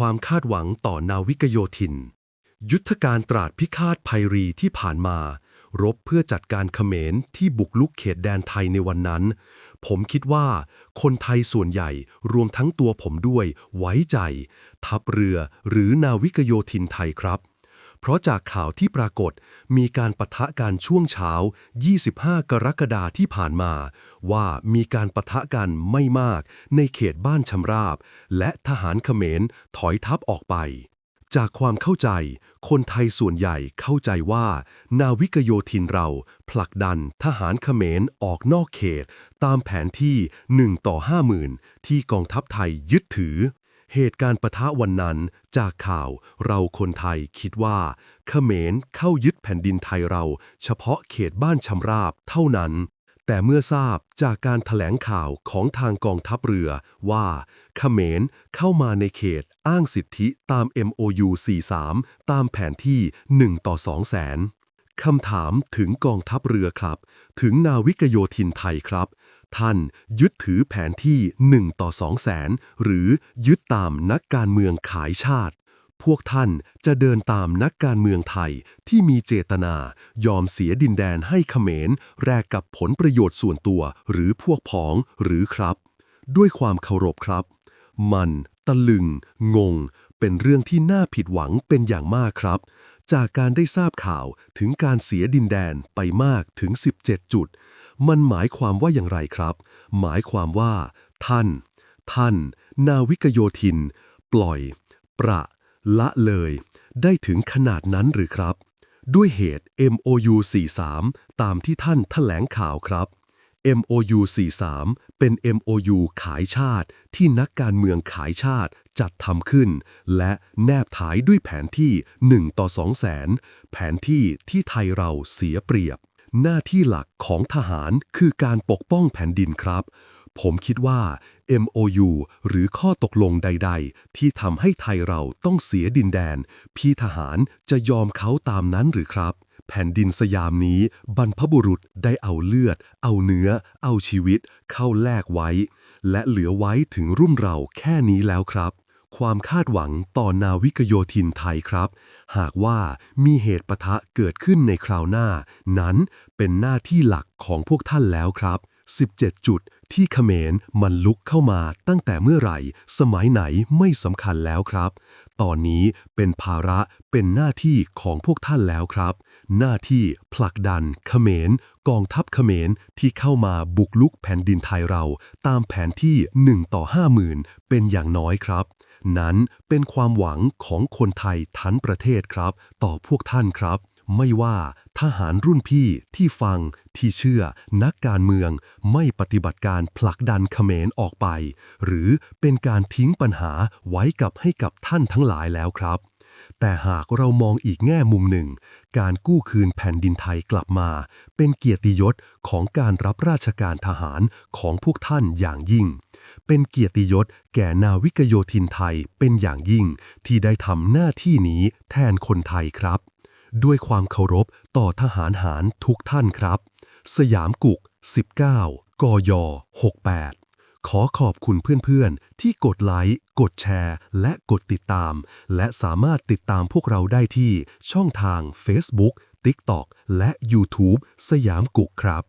ความคาดหวังต่อนาวิกโยธิน ยุทธการตราดพิฆาตภัยรีที่ผ่านมา รบเพื่อจัดการเขมรที่บุกลุกเขตแดนไทยในวันนั้น ผมคิดว่า คนไทยส่วนใหญ่รวมทั้งตัวผมด้วย ไว้ใจ ทัพเรือหรือนาวิกโยธินไทยครับ เพราะจากข่าวที่ปรากฏมีการปะทะกันช่วงเช้า 25 กรกฎาที่ผ่านมา ว่ามีการปะทะกันไม่มากในเขตบ้านชำราบ และทหารเขมรถอยทัพออกไป จากความเข้าใจ คนไทยส่วนใหญ่เข้าใจว่า นาวิกโยธินเราผลักดันทหารเขมรออกนอกเขต ตามแผนที่ 1 ต่อ 50,000 ที่กองทัพไทยยึดถือ เหตุการณ์ปะทะวันนั้นจากข่าวเราคนไทยคิดว่าเขมรเข้ายึดแผ่นดินไทยเรา เฉพาะเขตบ้านชำราบเท่านั้น แต่เมื่อทราบจากการถแถลงข่าวของทางกองทัพเรือว่าเขมรเข้ามาในเขตอ้างสิทธิตาม MOU 43 ตามแผนที่ 1 ต่อ 2 แสนคำถามถึงกองทัพเรือครับ ถึงนาวิกโยธินไทยครับ ท่านยึดถือแผนที่ 1 ต่อ 2 แสน หรือยึดตามนักการเมืองขายชาติ พวกท่านจะเดินตามนักการเมืองไทยที่มีเจตนา ยอมเสียดินแดนให้เขมรแลกกับผลประโยชน์ส่วนตัว หรือพวกพ้องหรือครับ ด้วยความเคารพครับ มันตะลึง งง เป็นเรื่องที่น่าผิดหวังเป็นอย่างมากครับจากการได้ทราบข่าวถึงการเสียดินแดนไปมากถึง 17 จุด มันหมายความว่าอย่างไรครับ หมายความว่า ท่าน ท่าน นาวิกโยธิน ปล่อย ประละเลย ได้ถึงขนาดนั้นหรือครับ ด้วยเหตุ MOU 43 ตามที่ท่านแถลงข่าวครับ MOU 43 เป็น MOU ขายชาติที่นักการเมืองขายชาติจัดทำขึ้น และแนบถ่ายด้วยแผนที่ 1 ต่อ 2 แสน แผนที่ที่ไทยเราเสียเปรียบ หน้าที่หลักของทหารคือการปกป้องแผ่นดินครับ ผมคิดว่า MOU หรือข้อตกลงใด ๆ ที่ทำให้ไทยเราต้องเสียดินแดน พี่ทหารจะยอมเขาตามนั้นหรือครับ แผ่นดินสยามนี้บรรพบุรุษได้เอาเลือด เอาเนื้อ เอาชีวิต เข้าแลกไว้ และเหลือไว้ถึงรุ่นเราแค่นี้แล้วครับ ความคาดหวังต่อนาวิกโยธินไทยครับ หากว่ามีเหตุปะทะเกิดขึ้นในคราวหน้า นั้นเป็นหน้าที่หลักของพวกท่านแล้วครับ 17 จุดที่เขมรมันลุกเข้ามาตั้งแต่เมื่อไหร่ สมัยไหนไม่สำคัญแล้วครับ ตอนนี้เป็นภาระเป็นหน้าที่ของพวกท่านแล้วครับ หน้าที่ผลักดันเขมรกองทัพเขมรที่เข้ามาบุกลุกแผ่นดินไทยเรา ตามแผนที่ 1 ต่อ 50,000 เป็นอย่างน้อยครับ นั้นเป็นความหวังของคนไทยทั้งประเทศครับ ต่อพวกท่านครับ ไม่ว่าทหารรุ่นพี่ที่ฟังที่เชื่อนักการเมืองไม่ปฏิบัติการผลักดันเขมรออกไป หรือเป็นการทิ้งปัญหาไว้กับให้กับท่านทั้งหลายแล้วครับ แต่หากเรามองอีกแง่มุมหนึ่ง การกู้คืนแผ่นดินไทยกลับมา เป็นเกียรติยศของการรับราชการทหารของพวกท่านอย่างยิ่ง เป็นเกียรติยศแก่นาวิกโยธินไทยเป็นอย่างยิ่งที่ได้ทำหน้าที่นี้แทนคนไทยครับ ด้วยความเคารพต่อทหารหารทุกท่านครับ สยามกุก 19 กย 68 ขอขอบคุณเพื่อนๆ ที่กดไลค์ กดแชร์ และกดติดตาม และสามารถติดตามพวกเราได้ที่ช่องทาง Facebook TikTok และ YouTube สยามกุกครับ